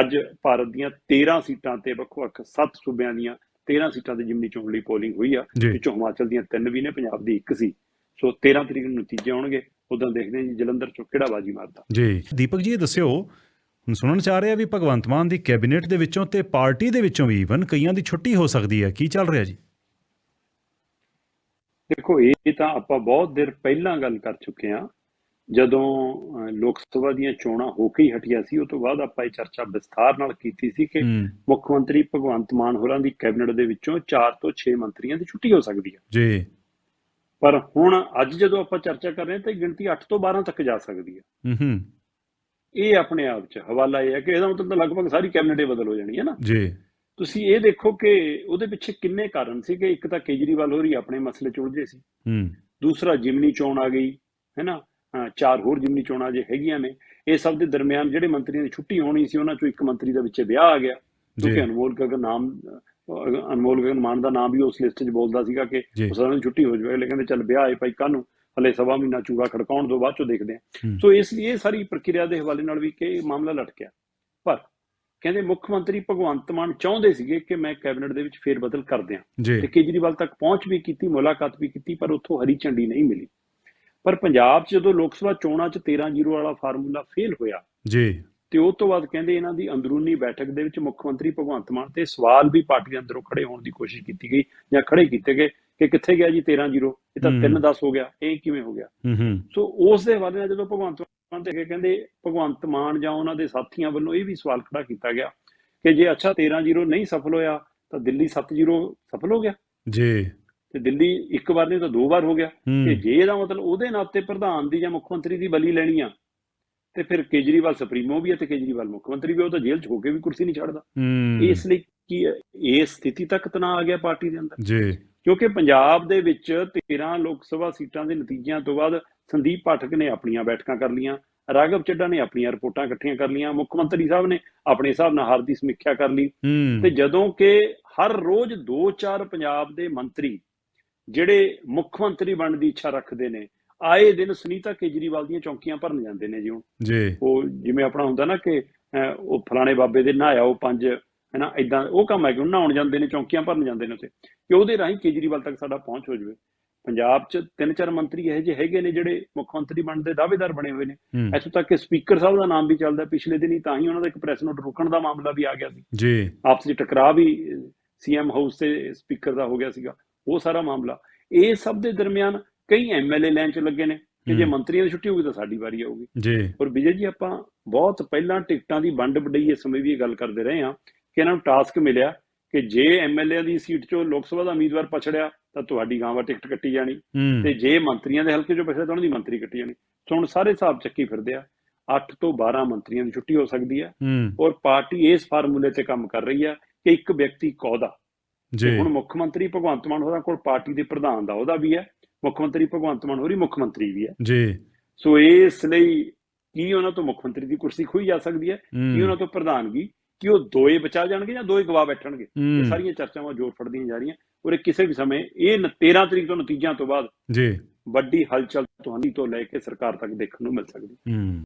ਅੱਜ ਭਾਰਤ ਦੀਆਂ 13 ਸੀਟਾਂ ਤੇ ਵੱਖ-ਵੱਖ 7 ਸੂਬਿਆਂ ਦੀਆਂ 13 ਸੀਟਾਂ ਤੇ ਜਿਮਨੀ ਚੋਣ ਲਈ ਪੋਲਿੰਗ ਹੋਈ ਆ ਵਿੱਚੋਂ ਹਿਮਾਚਲ ਦੀਆਂ ਤਿੰਨ ਵੀ ਨੇ ਪੰਜਾਬ ਦੀ ਇੱਕ ਸੀ। ਸੋ 13 ਤਰੀਕ ਨੂੰ ਨਤੀਜੇ ਆਉਣਗੇ। ਉਦੋਂ ਦੇਖਦੇ ਹਾਂ ਜੀ ਜਲੰਧਰ ਚੋਂ ਕਿਹੜਾ ਬਾਜੀ ਮਾਰਦਾ। ਜੀ। ਦੀਪਕ ਜੀ ਇਹ ਦੱਸਿਓ ਹੁਣ ਸੁਣਨ ਚ ਆ ਰਿਹਾ ਵੀ ਭਗਵੰਤ ਮਾਨ ਦੀ ਕੈਬਨਿਟ ਦੇ ਵਿੱਚੋਂ ਤੇ ਪਾਰਟੀ ਦੇ ਵਿੱਚੋਂ ਵੀ ਇਵਨ ਕਈਆਂ ਦੀ ਛੁੱਟੀ ਹੋ ਸਕਦੀ ਹੈ। ਕੀ ਚੱਲ ਰਿਹਾ ਜੀ? ਦੇਖੋ ਇਹ ਤਾਂ ਆਪਾਂ ਬਹੁਤ ਦੇਰ ਪਹਿਲਾਂ ਗੱਲ ਕਰ ਚੁੱਕੇ ਹਾਂ। ਜਦੋਂ ਲੋਕ ਸਭਾ ਦੀਆਂ ਚੋਣਾਂ ਹੋ ਕੇ ਹੀ ਹਟੀਆਂ ਸੀ ਉਹ ਤੋਂ ਬਾਅਦ ਆਪਾਂ ਇਹ ਚਰਚਾ ਵਿਸਥਾਰ ਨਾਲ ਕੀਤੀ ਸੀ ਕਿ ਮੁੱਖ ਮੰਤਰੀ ਭਗਵੰਤ ਮਾਨ ਹੋਰਾਂ ਦੀ ਕੈਬਨਿਟ ਦੇ ਵਿੱਚੋਂ 4 ਤੋਂ 6 ਮੰਤਰੀਆਂ ਦੀ ਛੁੱਟੀ ਹੋ ਸਕਦੀ ਹੈ। ਜੀ। ਪਰ ਹੁਣ ਅੱਜ ਜਦੋਂ ਆਪਾਂ ਚਰਚਾ ਕਰ ਰਹੇ ਹਾਂ ਤਾਂ ਗਿਣਤੀ 8 ਤੋਂ 12 ਤੱਕ ਜਾ ਸਕਦੀ ਹੈ। ਹੂੰ ਹੂੰ। ਇਹ ਆਪਣੇ ਆਪ 'ਚ ਹਵਾਲਾ ਇਹ ਹੈ ਕਿ ਇਹਦਾ ਮਤਲਬ ਤਾਂ ਲਗਭਗ ਸਾਰੀ ਕੈਬਨਿਟ ਹੀ ਬਦਲ ਹੋ ਜਾਣੀ ਹੈ ਨਾ। ਜੀ। ਤੁਸੀਂ ਇਹ ਦੇਖੋ ਕਿ ਉਹਦੇ ਪਿੱਛੇ ਕਿੰਨੇ ਕਾਰਨ ਸੀ ਕਿ ਇੱਕ ਤਾਂ ਕੇਜਰੀਵਾਲ ਹੋਰੀ ਆਪਣੇ ਮਸਲੇ 'ਚ ਉਲਝੇ ਸੀ। ਹੂੰ। ਦੂਸਰਾ ਜਿਮਨੀ ਚੋਣ ਆ ਗਈ ਹੈ ਨਾ ਅਹ ਚਾਰ ਹੋਰ ਜਿਮਨੀ ਚੋਣਾਂ ਜੇ ਹੈਗੀਆਂ ਨੇ। ਇਹ ਸਭ ਦੇ ਦਰਮਿਆਨ ਜਿਹੜੇ ਮੰਤਰੀਆਂ ਦੀ ਛੁੱਟੀ ਹੋਣੀ ਸੀ ਉਹਨਾਂ 'ਚੋਂ ਇੱਕ ਮੰਤਰੀ ਦਾ ਵਿੱਚ ਵਿਆਹ ਆ ਗਿਆ। ਕਿਉਂਕਿ ਅਨਮੋਲ ਗਗਨ ਨਾਮ ਅਨਮੋਲ ਗਗਨ ਮਾਨ ਦਾ ਨਾਮ ਵੀ ਉਸ ਲਿਸਟ 'ਚ ਬੋਲਦਾ ਸੀਗਾ ਕਿ ਉਸ ਨੂੰ ਛੁੱਟੀ ਹੋ ਜਾਵੇ। ਲੇਕਿਨ ਚੱਲ ਵਿਆਹ ਹੈ ਭਾਈ ਕੱਲ ਨੂੰ। ਹਲੇ ਸਵਾ ਮਹੀਨਾ ਚੂੜਾ ਖੜਕਾਉਣ ਤੋਂ ਬਾਅਦ ਚੋਂ ਦੇਖਦੇ ਹੂੰ। ਸੋ ਇਸ ਲਈ ਇਹ ਸਾਰੀ ਪ੍ਰਕਿਰਿਆ ਦੇ ਹਵਾਲੇ ਨਾਲ ਵੀ ਕਿ ਇਹ ਮਾਮਲਾ ਲਟਕਿਆ। ਪਰ ਕਹਿੰਦੇ ਮੁੱਖ ਮੰਤਰੀ ਭਗਵੰਤ ਮਾਨ ਚਾਹੁੰਦੇ ਸੀਗੇ ਕਿ ਮੈਂ ਕੈਬਨਿਟ ਦੇ ਵਿੱਚ ਫੇਰ ਬਦਲ ਕਰ ਦਿਆਂ ਤੇ ਕੇਜਰੀਵਾਲ ਤੱਕ ਪਹੁੰਚ ਵੀ ਕੀਤੀ ਮੁਲਾਕਾਤ ਵੀ ਕੀਤੀ ਪਰ ਉੱਥੋਂ ਹਰੀ ਝੰਡੀ ਨਹੀਂ ਮਿਲੀ। ਪਰ ਪੰਜਾਬ 'ਚ ਜਦੋਂ ਲੋਕ ਸਭਾ ਚੋਣਾਂ 'ਚ 13-0 ਵਾਲਾ ਫਾਰਮੂਲਾ ਫੇਲ ਹੋਇਆ ਜੀ। ਤੇ ਉਸ ਤੋਂ ਬਾਅਦ ਕਹਿੰਦੇ ਇਹਨਾਂ ਦੀ ਅੰਦਰੂਨੀ ਬੈਠਕ ਦੇ ਵਿੱਚ ਮੁੱਖ ਮੰਤਰੀ ਭਗਵੰਤ ਮਾਨ ਤੇ ਸਵਾਲ ਵੀ ਪਾਰਟੀ ਦੇ ਅੰਦਰੋਂ ਖੜੇ ਹੋਣ ਦੀ ਕੋਸ਼ਿਸ਼ ਕੀਤੀ ਗਈ ਜਾਂ ਖੜੇ ਕੀਤੇ ਗਏ ਕਿ ਕਿੱਥੇ ਗਿਆ ਜੀ 13-0 ਇਹ ਤਾਂ ਹੂੰ। 3-10 ਹੋ ਗਿਆ ਇਹ ਕਿਵੇਂ ਹੋ ਗਿਆ? ਹੂੰ ਹੂੰ। ਸੋ ਉਸ ਦੇ ਹਵਾਲੇ ਨਾਲ ਜਦੋਂ ਭਗਵੰਤ ਤੇ ਕਹਿੰਦੇ ਭਗਵੰਤ ਮਾਨ ਜਾਂ ਉਹਨਾਂ ਦੇ ਸਾਥੀਆਂ ਵੱਲੋਂ ਇਹ ਵੀ ਸਵਾਲ ਖੜਾ ਕੀਤਾ ਗਿਆ ਕਿ ਜੇ ਅੱਛਾ 13-0 ਨਹੀਂ ਸਫਲ ਹੋਇਆ ਤਾਂ ਦਿੱਲੀ 7-0 ਸਫਲ ਹੋ ਗਿਆ। ਜੀ। ਤੇ ਦਿੱਲੀ ਇੱਕ ਵਾਰ ਨਹੀਂ ਤਾਂ ਦੋ ਵਾਰ ਹੋ ਗਿਆ। ਤੇ ਜੇ ਇਹਦਾ ਮਤਲਬ ਉਹਦੇ ਨਾਤੇ ਪ੍ਰਧਾਨ ਦੀ ਜਾਂ ਮੁੱਖ ਮੰਤਰੀ ਦੀ ਬਲੀ ਲੈਣੀ ਆ ਤੇ ਫਿਰ ਕੇਜਰੀਵਾਲ ਸੁਪਰੀਮੋ ਵੀ ਹੈ ਤੇ ਕੇਜਰੀਵਾਲ ਮੁੱਖ ਮੰਤਰੀ ਵੀ ਉਹ ਤਾਂ ਜੇਲ੍ਹ 'ਚ ਹੋ ਕੇ ਵੀ ਕੁਰਸੀ ਨਹੀਂ ਛੱਡਦਾ। ਇਸ ਲਈ ਕੀ ਹੈ, ਇਸ ਸਥਿਤੀ ਤੱਕ ਤਣਾਅ ਆ ਗਿਆ ਪਾਰਟੀ ਦੇ ਅੰਦਰ। ਜੀ। ਕਿਉਂਕਿ ਪੰਜਾਬ ਦੇ ਵਿੱਚ 13 ਲੋਕ ਸਭਾ ਸੀਟਾਂ ਦੇ ਨਤੀਜਿਆਂ ਤੋਂ ਬਾਅਦ ਸੰਦੀਪ ਪਾਠਕ ਨੇ ਆਪਣੀਆਂ ਬੈਠਕਾਂ ਕਰ ਲੀਆਂ ਰਾਘਵ ਚੱਡਾ ਨੇ ਆਪਣੀਆਂ ਰਿਪੋਰਟਾਂ ਇਕੱਠੀਆਂ ਕਰ ਲੀਆਂ ਮੁੱਖ ਮੰਤਰੀ ਸਾਹਿਬ ਨੇ ਆਪਣੇ ਹਿਸਾਬ ਨਾਲ ਹਰ ਦੀ ਸਮੀਖਿਆ ਕਰ ਲਈ। ਤੇ ਜਦੋਂ ਕਿ ਹਰ ਰੋਜ਼ 2-4 ਪੰਜਾਬ ਦੇ ਮੰਤਰੀ ਜਿਹੜੇ ਮੁੱਖ ਮੰਤਰੀ ਬਣਨ ਦੀ ਇੱਛਾ ਰੱਖਦੇ ਨੇ ਆਏ ਦਿਨ ਸੁਨੀਤਾ ਕੇਜਰੀਵਾਲ ਦੀਆਂ ਚੌਂਕੀਆਂ ਭਰਨ ਜਾਂਦੇ ਨੇ ਜੀ ਹੁਣ। ਜੀ। ਉਹ ਜਿਵੇਂ ਆਪਣਾ ਹੁੰਦਾ ਨਾ ਕਿ ਉਹ ਫਲਾਣੇ ਬਾਬੇ ਦੇ ਨਹਾਇਆ ਉਹ ਪੰਜ ਹੈਨਾ ਇਦਾਂ ਉਹ ਕੰਮ ਹੈ ਕਿ ਉਹ ਨਹਾਉਣ ਜਾਂਦੇ ਨੇ ਚੌਂਕੀਆਂ ਭਰਨ ਜਾਂਦੇ ਨੇ ਉੱਥੇ ਕਿ ਉਹਦੇ ਰਾਹੀਂ ਕੇਜਰੀਵਾਲ ਤੱਕ ਸਾਡਾ ਪਹੁੰਚ ਹੋ ਜਾਵੇ। ਪੰਜਾਬ 'ਚ ਤਿੰਨ ਚਾਰ ਮੰਤਰੀ ਇਹੋ ਜਿਹੇ ਹੈਗੇ ਨੇ ਜਿਹੜੇ ਮੁੱਖ ਮੰਤਰੀ ਬਣਨ ਦੇ ਦਾਅਵੇਦਾਰ ਬਣੇ ਹੋਏ ਨੇ। ਇੱਥੋਂ ਤੱਕ ਕਿ ਸਪੀਕਰ ਸਾਹਿਬ ਦਾ ਨਾਮ ਵੀ ਚੱਲਦਾ ਪਿਛਲੇ ਦਿਨੀ ਤਾਂ ਹੀ ਉਹਨਾਂ ਦਾ ਇੱਕ ਪ੍ਰੈਸ ਨੋਟ ਰੁਕਣ ਦਾ ਮਾਮਲਾ ਵੀ ਆ ਗਿਆ ਸੀ। ਜੀ। ਆਪਸ ਟਕਰਾਅ ਵੀ ਸੀਐਮ ਹਾਊਸ ਤੇ ਸਪੀਕਰ ਦਾ ਹੋ ਗਿਆ ਸੀਗਾ। ਉਹ ਸਾਰਾ ਮਾਮਲਾ। ਇਹ ਸਭ ਦੇ ਦਰਮਿਆਨ ਕਈ ਐਮਐਲਏ ਲਾਈਨ 'ਚ ਲੱਗੇ ਨੇ ਕਿ ਜੇ। ਮੰਤਰੀਆਂ ਦੀ ਛੁੱਟੀ ਹੋਊਗੀ ਤਾਂ ਸਾਡੀ ਵਾਰੀ ਆਊਗੀ। ਜੀ। ਔਰ ਵਿਜੇ ਜੀ ਆਪਾਂ ਬਹੁਤ ਪਹਿਲਾਂ ਟਿਕਟਾਂ ਦੀ ਵੰਡ ਵਡਈ ਇਸ ਸਮੇਂ ਵੀ ਇਹ ਗੱਲ ਕਰਦੇ ਰਹੇ ਹਾਂ ਕਿ ਇਹਨਾਂ ਨੂੰ ਟਾਸਕ ਮਿਲਿਆ ਕਿ ਜੇ ਐਮਐਲਏ ਦੀ ਸੀਟ 'ਚੋਂ ਲੋਕ ਸਭਾ ਦਾ ਉਮੀਦਵਾਰ ਪਛੜਿਆ ਤਾਂ ਤੁਹਾਡੀ ਗਾਂਵਾ ਟਿਕਟ ਕੱਟੀ ਜਾਣੀ। ਤੇ ਜੇ ਮੰਤਰੀਆਂ ਦੇ ਹਲਕੇ 'ਚੋਂ ਪਛੜਿਆ ਤਾਂ ਉਹਨਾਂ ਦੀ ਮੰਤਰੀ ਕੱਟੀ ਜਾਣੀ। ਸੋ ਹੁਣ ਸਾਰੇ ਹਿਸਾਬ ਚੱਕੀ ਫਿਰਦੇ ਆ। 8 ਤੋਂ 12 ਮੰਤਰੀਆਂ ਦੀ ਛੁੱਟੀ ਹੋ ਸਕਦੀ ਹੈ। ਔਰ ਪਾਰਟੀ ਇਸ ਫਾਰਮੂਲੇ ਤੇ ਕੰਮ ਕਰ ਰਹੀ ਹੈ ਕਿ ਇੱਕ ਵਿਅਕਤੀ ਕੌਦਾ ਜੀ। ਹੁਣ ਮੁੱਖ ਮੰਤਰੀ ਭਗਵੰਤ ਮਾਨ ਹੋਰਾਂ ਕੋਲ ਪਾਰਟੀ ਦੇ ਪ੍ਰਧਾਨ ਦਾ ਉਹਦਾ ਵੀ ਹੈ ਮੁੱਖ ਮੰਤਰੀ ਭਗਵੰਤ ਮਾਨ ਹੋਰੀ ਮੁੱਖ ਮੰਤਰੀ ਵੀ ਹੈ ਜੀ। ਸੋ ਇਸ ਲਈ ਕੀ ਉਹਨਾਂ ਤੋਂ ਮੁੱਖ ਮੰਤਰੀ ਦੀ ਕੁਰਸੀ ਖੋਈ ਜਾ ਸਕਦੀ ਹੈ। ਕੀ ਉਹਨਾਂ ਤੋਂ ਪ੍ਰਧਾਨਗੀ? ਕਿ ਉਹ ਦੋਏ ਬਚਾ ਜਾਣਗੇ ਜਾਂ ਦੋਏ ਗਵਾ ਬੈਠਣਗੇ? ਇਹ ਸਾਰੀਆਂ ਚਰਚਾਵਾਂ ਜ਼ੋਰ ਫੜਦੀਆਂ ਜਾ ਰਹੀਆਂ। ਇਹ ਕਿਸੇ ਵੀ ਸਮੇਂ ਇਹ ਨ- 13 ਤਰੀਕ ਤੋਂ ਨਤੀਜਿਆਂ ਤੋਂ ਬਾਅਦ ਜੀ। ਵੱਡੀ ਹਲਚਲ ਤੁਹਾਡੀ ਤੋਂ ਲੈ ਕੇ ਸਰਕਾਰ ਤੱਕ ਦੇਖਣ ਨੂੰ ਮਿਲ ਸਕਦੀ। ਹੂੰ।